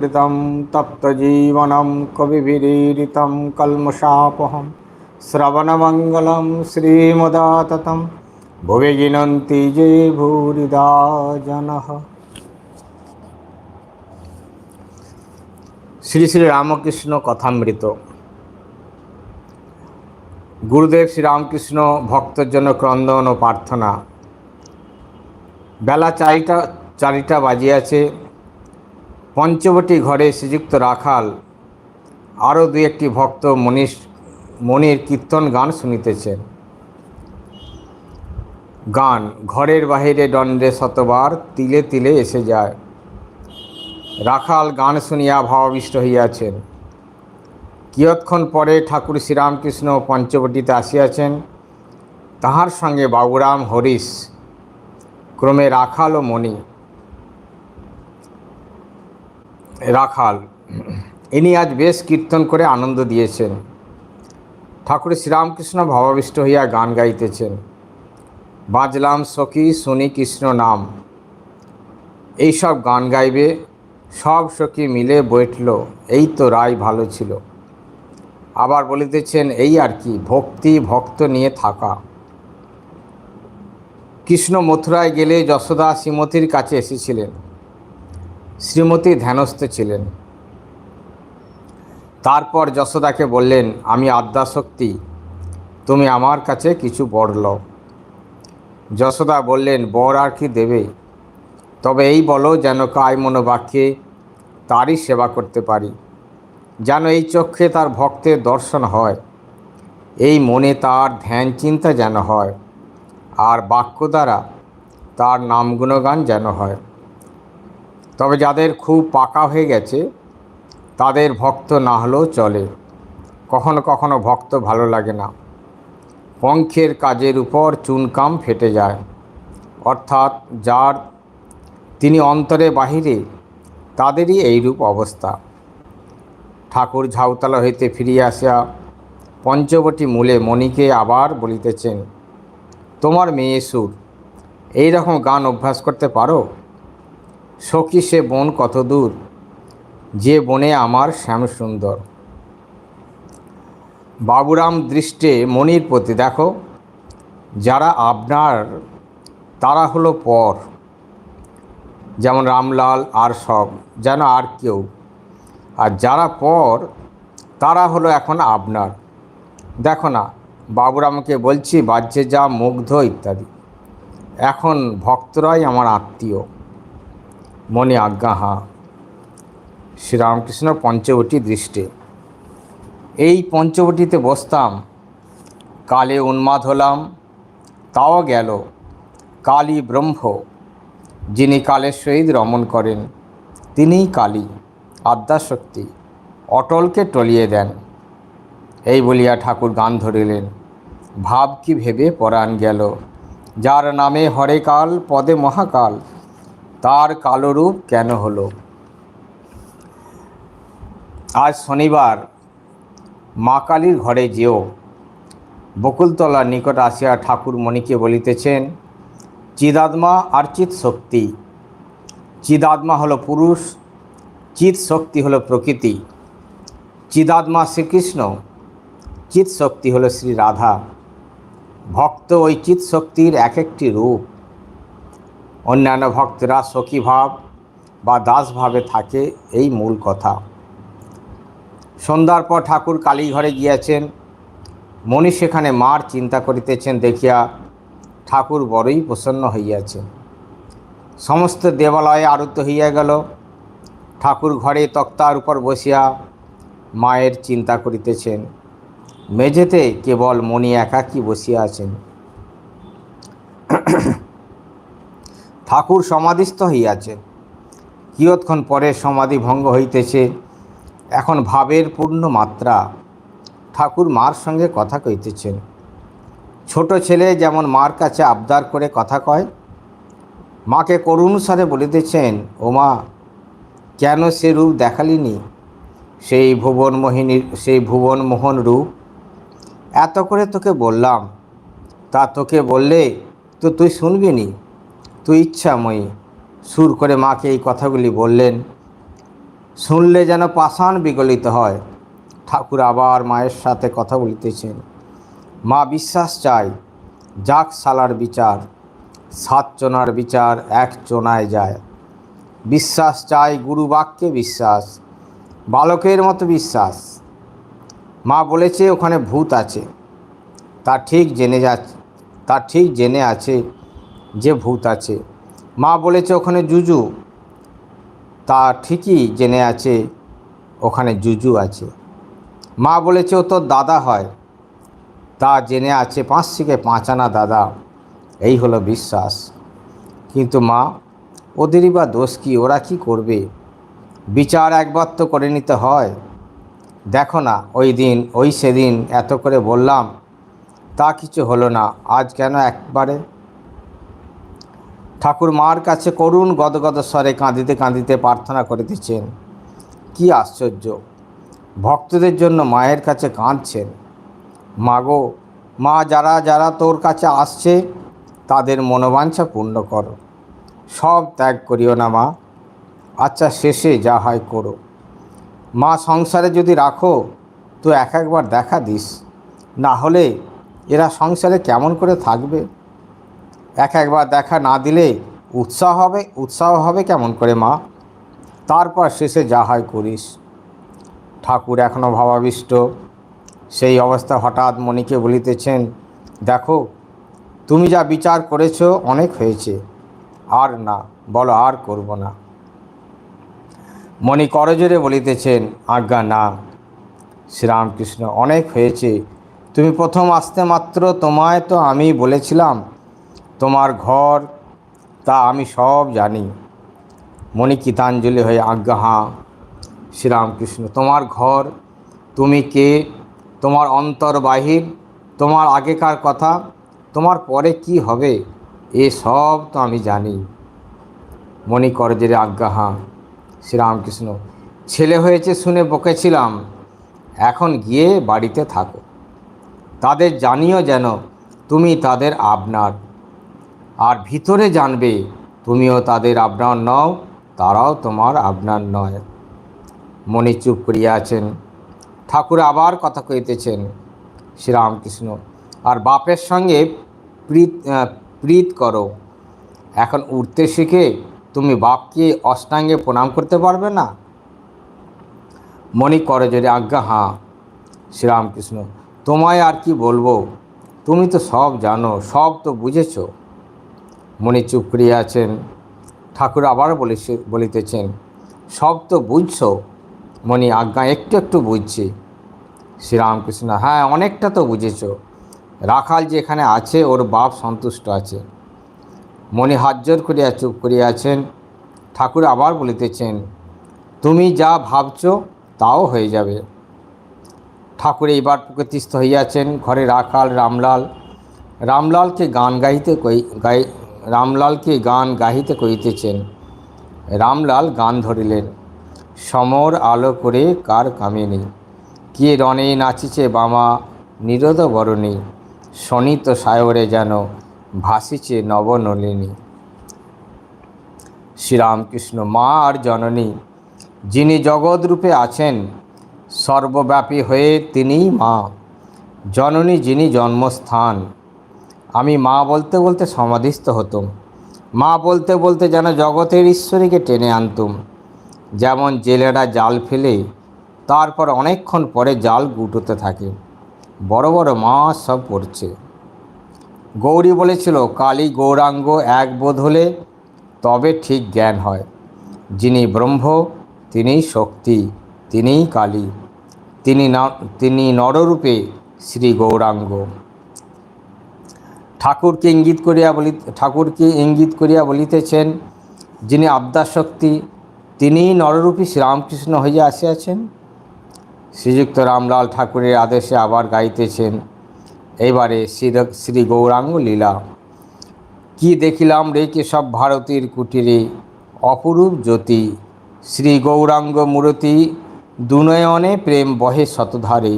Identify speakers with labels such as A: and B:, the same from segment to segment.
A: कृतं तप्तजीवनं कविभिरीडितं कल्मषापहं श्रवणमङ्गलं श्रीमुदाततं भुवि गिनन्ति ये भूरिदा जनः শ্রী শ্রী রামকৃষ্ণ কথামৃত গুরুদেব শ্রীরামকৃষ্ণ ভক্তের জন্য ক্রন্দন ও প্রার্থনা বেলা চারিটা চারিটা বাজিয়াছে পঞ্চবটি ঘরে শ্রীযুক্ত রাখাল আরও দু একটি ভক্ত মনীষ মনির কীর্তন গান শুনিতেছেন। গান, ঘরের বাহিরে দণ্ডে শতবার তিলে তিলে এসে যায়। রাখাল গান শুনিয়া ভাবাবিষ্ট হইয়াছেন। কিয়ৎক্ষণ পরে ঠাকুর শ্রীরামকৃষ্ণ পঞ্চবটিতে আসিয়াছেন। তাহার সঙ্গে বাবুরাম, হরিশ, ক্রমে রাখাল ও মণি। রাখাল, ইনি আজ বেশ কীর্তন করে আনন্দ দিয়েছেন। ঠাকুর শ্রীরামকৃষ্ণ ভাবাবিষ্ট হইয়া গান গাইতেছেন। বাজলাম সখী শুনি কৃষ্ণ নাম। এইসব গান গাইবে, সব সখী মিলে বৈঠল, এই তো রায় ভালো ছিল। আবার বলিতেছেন, এই আর কি, ভক্তি ভক্ত নিয়ে থাকা। কৃষ্ণ মথুরায় গেলে যশোদা শ্রীমতীর কাছে এসেছিলেন। শ্রীমতী ধ্যানস্থ ছিলেন। তারপর যশোদাকে বললেন, আমি আদ্যাশক্তি তুমি আমার কাছে কিছু বর লও। যশোদা বললেন, বর আর কি দেবে? তবে এই বলো যেন কায় মনোবাক্যে তারই সেবা করতে পারি। যেন এই চক্ষে তার ভক্তের দর্শন হয়। এই মনে তার ধ্যান চিন্তা যেন হয়। আর বাক্য দ্বারা তার নাম গুণগান যেন হয়। তবে যাদের খুব পাকা হয়ে গেছে, তাদের ভক্ত না হলেও চলে। কখনো কখনো ভক্ত ভালো লাগে না। পঙ্খের কাজের উপর চুনকাম ফেটে যায়। অর্থাৎ যার, তিনি অন্তরে বাহিরে, তাদেরই এইরূপ অবস্থা। ঠাকুর ঝাউতলা হইতে ফিরিয়া আসিয়া পঞ্চবটি মূলে মণিকে আবার বলিতেছেন, তোমার মেয়ে সুর এই রকম গান অভ্যাস করতে পারো? সখী সে বন কত দূর? যে বনে আমার শ্যাম সুন্দর। বাবুরাম দৃষ্টে মনির প্রতি, দেখো, যারা আপনার তারা হলো পর। যেমন রামলাল আর সব, যেন আর কেউ। আর যারা পর, তারা হলো এখন আপনার দেখো না, বাবুরামকে বলছি, বাহ্যে যা মুগ্ধ ইত্যাদি। এখন ভক্তরাই আমার আত্মীয়। মনে আজ্ঞা হা শ্রীরামকৃষ্ণ পঞ্চবটি দৃষ্টে। এই পঞ্চবটিতে বসতাম, কালে উন্মাদ হলাম, তাও গেল, কালী ব্রহ্ম, যিনি কালের সহিত রমণ করেন, তিনিই কালী, আদ্যাশক্তি, অটলকে টলিয়ে দেন। এই বলিয়া ঠাকুর গান ধরিলেন। ভাব কি ভেবে পরাণ গেল, যার নামে হরে কাল পদে মহাকাল তার কালরূপ কেন হলো? আজ শনিবার মা কালীর ঘরে যেও। বকুলতলার নিকট আসিয়া ঠাকুর মণিকে বলিতেছেন, চিদাত্মা আর চিৎ শক্তি। চিদাত্মা হলো পুরুষ, চিৎ শক্তি হলো প্রকৃতি। চিদাত্মা শ্রীকৃষ্ণ, চিৎ শক্তি হলো শ্রী রাধা। ভক্ত ওই চিৎ শক্তির এক একটি রূপ। অন্যান্য ভক্তরা সখীভাব বা দাসভাবে থাকে এই মূল কথা। সন্ধ্যার পর ঠাকুর কালীঘরে গিয়াছেন। মণি সেখানে মার চিন্তা করিতেছেন, দেখিয়া ঠাকুর বড়ই প্রসন্ন হইয়াছেন। সমস্ত দেবালয়ে আরুত হইয়া গেল। ঠাকুর ঘরে তক্তার উপর বসিয়া মায়ের চিন্তা করিতেছেন। মেঝেতে কেবল মণি একাকী বসিয়া আছেন। ঠাকুর সমাধিস্থ হইয়াছেন কিয়ৎক্ষণ পরে সমাধি ভঙ্গ হইতেছে। এখন ভাবের পূর্ণ মাত্রা। ঠাকুর মার সঙ্গে কথা কইতেছেন। ছোট ছেলে যেমন মার কাছে আবদার করে কথা কয়, মাকে করুণ বলিতেছেন ও মা কেন সে রূপ দেখালিনি? সেই ভুবন মোহিনীর, সেই ভুবন মোহন রূপ। এত করে তোকে বললাম। তা তোকে বললে তো তুই শুনবি নি? তুই ইচ্ছাময়ী। সুর করে মাকে এই কথাগুলি বললেন, শুনলে যেন পাষাণ বিগলিত হয়। ঠাকুর আবার মায়ের সাথে কথা বলিতেছেন, মা বিশ্বাস চাই, যাক সালার বিচার, সাত চোনার বিচার এক চোনায় যায়। বিশ্বাস চাই গুরু বাক্যে বিশ্বাস, বালকের মতো বিশ্বাস। মা বলেছে, ওখানে ভূত আছে। তা ঠিক জেনে যাচ্ছে তা ঠিক জেনে আছে যে ভূত আছে। মা বলেছে, ওখানে জুজু। তা ঠিকই জেনে আছে, ওখানে জুজু আছে। মা বলেছে, ও তোর দাদা হয়। তা জেনে আছে, পাঁচ থেকে পাঁচ আনা দাদা। এই হলো বিশ্বাস। কিন্তু মা, ওদেরই বা দোষ কি? ওরা কি করবে? বিচার একবার তো করে নিতে হয়। দেখো না, ওই দিন, ওই সেদিন এত করে বললাম, তা কিছু হলো না। আজ কেন একবারে ঠাকুর মার কাছে করুণ গদগদ স্বরে কাঁদিতে কাঁদিতে প্রার্থনা করিতেছেন। কি আশ্চর্য! ভক্তদের জন্য মায়ের কাছে কাঁদছেন। মাগো, মা যারা যারা তোর কাছে আসছে, তাদের মনোবাঞ্ছা পূর্ণ করো। সব ত্যাগ করিও না মা। আচ্ছা শেষে যা হয় করো। মা সংসারে যদি রাখো, তো এক একবার দেখা দিস। না হলে এরা সংসারে কেমন করে থাকবে? এক একবার দেখা না দিলে উৎসাহ হবে উৎসাহ হবে কেমন করে মা? তারপর শেষে যা হয় করিস। ঠাকুর এখনও ভাবাবিষ্ট। সেই অবস্থা হঠাৎ মণিকে বলিতেছেন, দেখো, তুমি যা বিচার করেছ অনেক হয়েছে। আর না, বলো আর করব না। মণি করজোরে বলিতেছেন, আজ্ঞা, না। শ্রীরামকৃষ্ণ, অনেক হয়েছে। তুমি প্রথম আসতে মাত্র তোমায় তো আমি বলেছিলাম তোমার ঘর, তা আমি সব জানি। মণি গীতাঞ্জলি হয়ে আজ্ঞা, হাঁ, শ্রীরামকৃষ্ণ, তোমার ঘর, তুমি কে? তোমার অন্তর বাহির, তোমার আগেকার কথা, তোমার পরে কি হবে? এ সব তো আমি জানি। মণি করজের আজ্ঞা, হাঁ, শ্রীরামকৃষ্ণ, ছেলে হয়েছে শুনে বকেছিলাম, এখন গিয়ে বাড়িতে থাকো। তাদের জানিও যেন, তুমি তাদের আপনার আর ভিতরে জানবে, তুমিও তাদের আপনার নও, তারাও তোমার আপনার নয়। মনে চুপ করিয়া আছেন। ঠাকুর আবার কথা কইতেছেন শ্রীরামকৃষ্ণ, আর বাপের সঙ্গে প্রীত প্রীত করো। এখন উঠতে শিখে তুমি বাপকে অষ্টাঙ্গে প্রণাম করতে পারবে না? মণি করে যদি আজ্ঞা, হাঁ, শ্রীরামকৃষ্ণ, তোমায় আর কি বলব? তুমি তো সব জানো, সব তো বুঝেছ। মণি চুপ করিয়া আছেন, ঠাকুর আবার বলিতেছেন, সব তো বুঝছ? মণি, আজ্ঞা, একটু একটু বুঝছি। শ্রীরামকৃষ্ণ হ্যাঁ অনেকটা তো বুঝেছ। রাখাল যেখানে আছে, ওর বাপ সন্তুষ্ট আছে। মণি হাত জোর করিয়া চুপ করিয়া আছেন। ঠাকুর আবার বলিতেছেন, তুমি যা ভাবছ তাও হয়ে যাবে। ঠাকুর এইবার প্রকৃতিস্থ হইয়াছেন ঘরে রাখাল, রামলাল। রামলালকে গান গাইতে গাই রামলালকে গান গাহিতে কইতেছেন রামলাল গান ধরিলেন। সমর আলো করে কার কামিনী কে রণে নাচিছে বামা নিরোধ বরণী? শনিত সায়রে যেন ভাসিছে নবনলিনী। শ্রীরামকৃষ্ণ, মা আর জননী, যিনি জগৎরূপে আছেন, সর্বব্যাপী হয়ে তিনিই মা। জননী যিনি জন্মস্থান আমি মা বলতে বলতে সমাধিস্থ হতুম। মা বলতে বলতে যেন জগতের ঈশ্বরীকে টেনে আনতুম। যেমন জেলেরা জাল ফেলে, তারপর অনেকক্ষণ পরে জাল গুটোতে থাকে। বড় বড় মাছ সব পড়ছে। গৌরী বলেছিল, কালী গৌরাঙ্গ এক বোধ হলে তবে ঠিক জ্ঞান হয়। যিনি ব্রহ্ম, তিনিই শক্তি, তিনিই কালী। তিনি তিনি নররূপে শ্রী গৌরাঙ্গ। ঠাকুরকে ইঙ্গিত করিয়া বলি ঠাকুরকে ইঙ্গিত করিয়া বলিতেছেন, যিনি আদ্যাশক্তি, তিনিই নররূপী শ্রীরামকৃষ্ণ হইয়া আসিয়াছেন। শ্রীযুক্ত রামলাল ঠাকুরের আদেশে আবার গাইতেছেন এবারে শ্রী শ্রী গৌরাঙ্গ লীলা। কি দেখিলাম রে সব ভারতীর কুটিরে? অপরূপ জ্যোতি। শ্রী গৌরাঙ্গ মূরতি দুনয়নে প্রেম বহে শতধারে।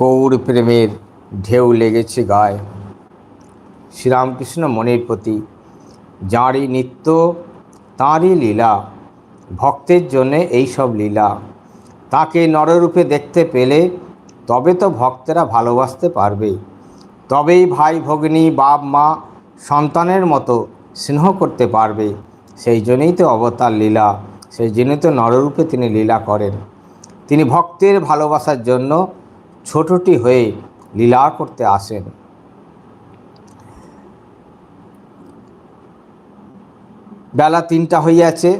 A: গৌর প্রেমের ঢেউ লেগেছে গায়ে। শ্রীরামকৃষ্ণ মনের প্রতি। যাঁরই নিত্য, তাঁরই লীলা, ভক্তের জন্যে এই সব লীলা। তাকে নররূপে দেখতে পেলে তবে তো ভক্তেরা ভালোবাসতে পারবে। তবেই ভাই, ভগ্নী, বাপ, মা, সন্তানের মতো স্নেহ করতে পারবে। সেই জন্যই তো অবতার লীলা, সেই জন্যই তো নররূপে তিনি লীলা করেন। তিনি ভক্তের ভালোবাসার জন্য ছোটটি হয়ে লীলা করতে আসেন। বেলা তিনটা হইয়াছে।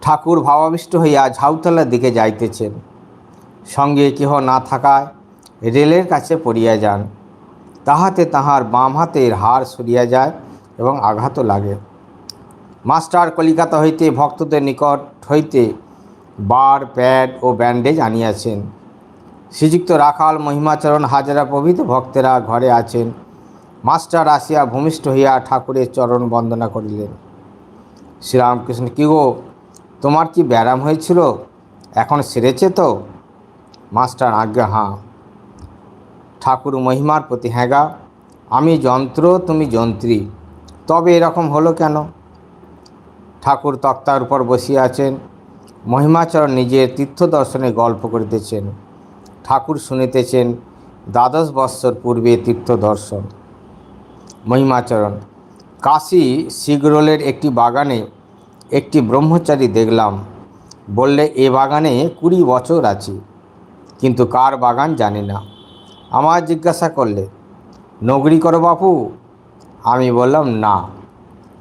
A: ঠাকুর ভাবাবিষ্ট হইয়া ঝাউতলার দিকে যাইতেছেন। সঙ্গে কেহ না থাকায় রেলের কাছে পড়িয়া যান। তাহাতে তাহার বাম হাতের হাড় সরিয়া যায় এবং আঘাতও লাগে। মাস্টার কলিকাতা হইতে ভক্তদের নিকট হইতে বার, প্যাড ও ব্যান্ডেজ আনিয়াছেন। শ্রীযুক্ত রাখাল মহিমাচরণ হাজারা প্রভৃত ভক্তেরা ঘরে আছেন। মাস্টার আসিয়া ভূমিষ্ঠ হইয়া ঠাকুরের চরণ বন্দনা করিলেন। শ্রীরামকৃষ্ণ, কি গো, তোমার কি ব্যায়াম হয়েছিল? এখন সেরেছে তো? মাস্টার আজ্ঞা হাঁ ঠাকুর মহিমার প্রতি হ্যাঁগা। আমি যন্ত্র, তুমি যন্ত্রী। তবে এরকম হলো কেন? ঠাকুর তক্তার উপর বসিয়া আছেন। মহিমাচরণ নিজের তীর্থ দর্শনে গল্প করিতেছেন। ঠাকুর শুনিতেছেন, দ্বাদশ বৎসর পূর্বে তীর্থ দর্শন মহিমাচরণ। কাশি শিগরোলের একটি বাগানে একটি ব্রহ্মচারী দেখলাম। বললে, এ বাগানে কুড়ি বছর আছি, কিন্তু কার বাগান জানি না। আমার জিজ্ঞাসা করলে, নগরী করো বাপু? আমি বললাম, না।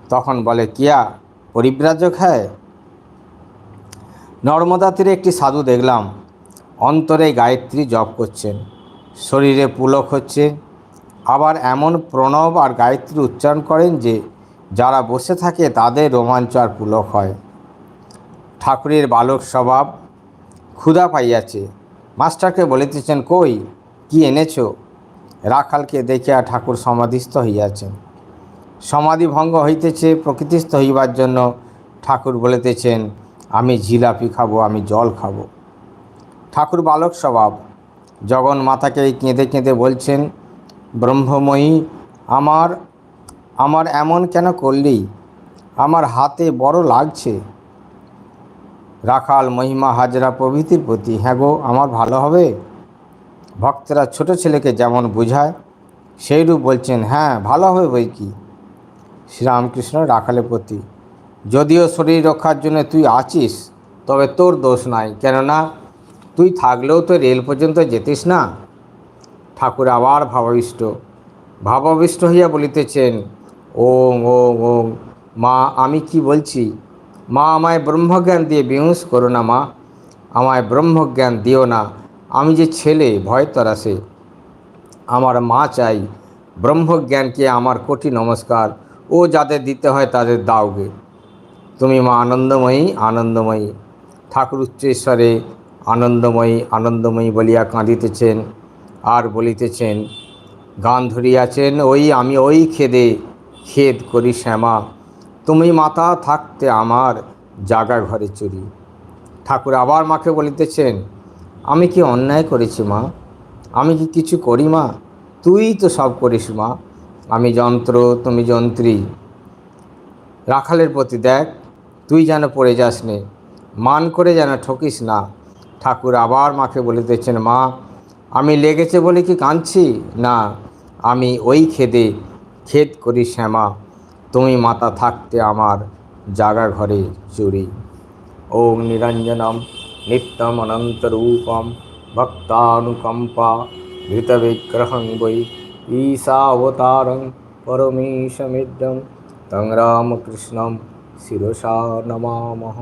A: তখন বলে, কিয়া, পরিব্রাজক হ্যায়? নর্মদা তীরে একটি সাধু দেখলাম, অন্তরে গায়ত্রী জপ করছেন, শরীরে পুলক হচ্ছে আবার এমন প্রণব আর গায়ত্রী উচ্চারণ করেন যে, যারা বসে থাকে তাদের রোমাঞ্চ আর পুলক হয়। ঠাকুরের বালক স্বভাব ক্ষুধা পাইয়াছে। মাস্টারকে বলিতেছেন, কই, কি এনেছো? রাখালকে দেখিয়া ঠাকুর সমাধিস্থ হইয়াছেন। সমাধি ভঙ্গ হইতেছে, প্রকৃতিস্থ হইবার জন্য ঠাকুর বলিতেছেন, আমি জিলাপি খাব, আমি জল খাব। ঠাকুর বালক স্বভাব, জগন মাতাকে কেঁদে কেঁদে বলছেন ব্রহ্মময়ী, আমার আমার এমন কেন করলি? আমার হাতে বড় লাগছে। রাখাল, মহিমা, হাজরা প্রভৃতির প্রতি হ্যাঁ গো, আমার ভালো হবে? ভক্তরা ছোট ছেলেকে যেমন বোঝায়, সেইরূপ বলছেন হ্যাঁ ভালো হবে বই কি? শ্রীরামকৃষ্ণ রাখালের প্রতি, যদিও শরীর রক্ষার জন্য তুই আছিস, তবে তোর দোষ নাই, কেননা তুই থাকলেও তো রেল পর্যন্ত যেতিস না। ঠাকুর আবার ভাবাবিষ্ট। ভাবাবিষ্ট হইয়া বলিতেছেন ওং ওং ওং মা, আমি কি বলছি? মা আমায় ব্রহ্মজ্ঞান দিয়ে বিহুস করো না, মা। আমায় ব্রহ্মজ্ঞান দিও না। আমি যে ছেলে, ভয় তরাসে। আমার মা চাই ব্রহ্মজ্ঞানকে আমার কোটি নমস্কার। ও যাদের দিতে হয় তাদের দাওগে। তুমি মা আনন্দময়ী আনন্দময়ী। ঠাকুর উচ্চেশ্বরে আনন্দময়ী আনন্দময়ী বলিয়া কাঁদিতেছেন। আর বলিতেছেন গান ধরিয়াছেন ওই, আমি ওই খেদে খেদ করি শ্যামা। তুমি মাতা থাকতে আমার জাগা ঘরে চুরি। ঠাকুর আবার মাকে বলিতেছেন, আমি কি অন্যায় করেছি মা? আমি কি কিছু করি মা? তুই তো সব করিস মা। আমি যন্ত্র, তুমি যন্ত্রী। রাখালের প্রতি দেখ, তুই যেন পড়ে যাস নে মান করে যেন ঠকিস না। ঠাকুর আবার মাকে বলিতেছেন, মা আমি লেগেছে বলে কি কাঁদছি? না, আমি ওই খেদে খেদ করি শ্যামা, তুমি মাতা থাকতে আমার জাগা ঘরে চুরি। ওম নিরঞ্জনম নিত্যম অনন্তরূপম ভক্তানুকম্পা ধৃতবিগ্রহং বৈ ঈশাবতারং পরমেশমিদ্যম তং রামকৃষ্ণম শিরসা নমামহ